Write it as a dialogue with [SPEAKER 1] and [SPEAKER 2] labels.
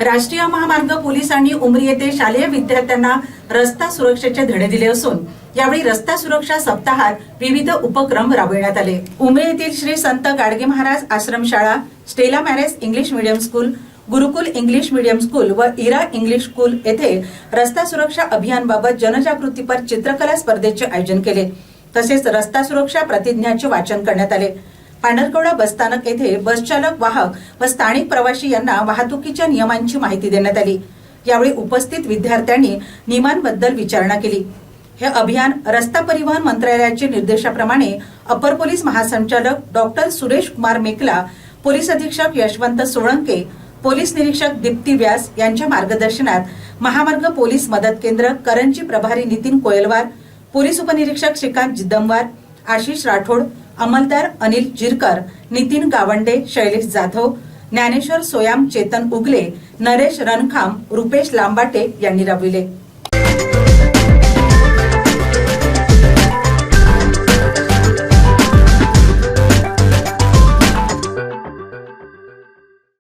[SPEAKER 1] राष्ट्रीय महामार्ग पोलिसांनी उमरी येथे शालेय विद्यार्थ्यांना रस्ता सुरक्षेचे धडे दिले असून यावेळी रस्ता सुरक्षा सप्ताहात विविध उपक्रम राबविण्यात आले. उमरी येथील श्री संत गाडगे महाराज आश्रमशाळा Stella Maris English medium school Gurukul English medium school व इरा इंग्लिश स्कूल येथे रस्ता सुरक्षा अभियानबाबत जनजागृतीपर चित्रकला स्पर्धेचे आयोजन केले. तसेच रस्ता सुरक्षा प्रतिज्ञाचे वाचन करण्यात आले. पांढरकवडा बसस्थानक येथे बसचालक वाहक व स्थानिक प्रवासी यांना वाहतुकीच्या नियमांची माहिती देण्यात आली. यावेळी उपस्थित विद्यार्थ्यांनी नियमांबद्दल विचारणा केली. हे अभियान रस्ता परिवहन मंत्रालयाच्या निर्देशाप्रमाणे अपर पोलीस महासंचालक डॉक्टर सुरेश कुमार मेकला पोलीस अधीक्षक यशवंत सोळंके पोलीस निरीक्षक दीप्ती व्यास यांच्या मार्गदर्शनात महामार्ग पोलीस मदत केंद्र करंजी प्रभारी नितीन कोयलवार पोलीस उपनिरीक्षक श्रीकांत जिद्दमवार आशिष राठोड अंमलदार अनिल जिरकर नितीन गावंडे शैलेश जाधव ज्ञानेश्वर सोयाम चेतन उगले नरेश रणखाम रुपेश लांबाटे यांनी राबविले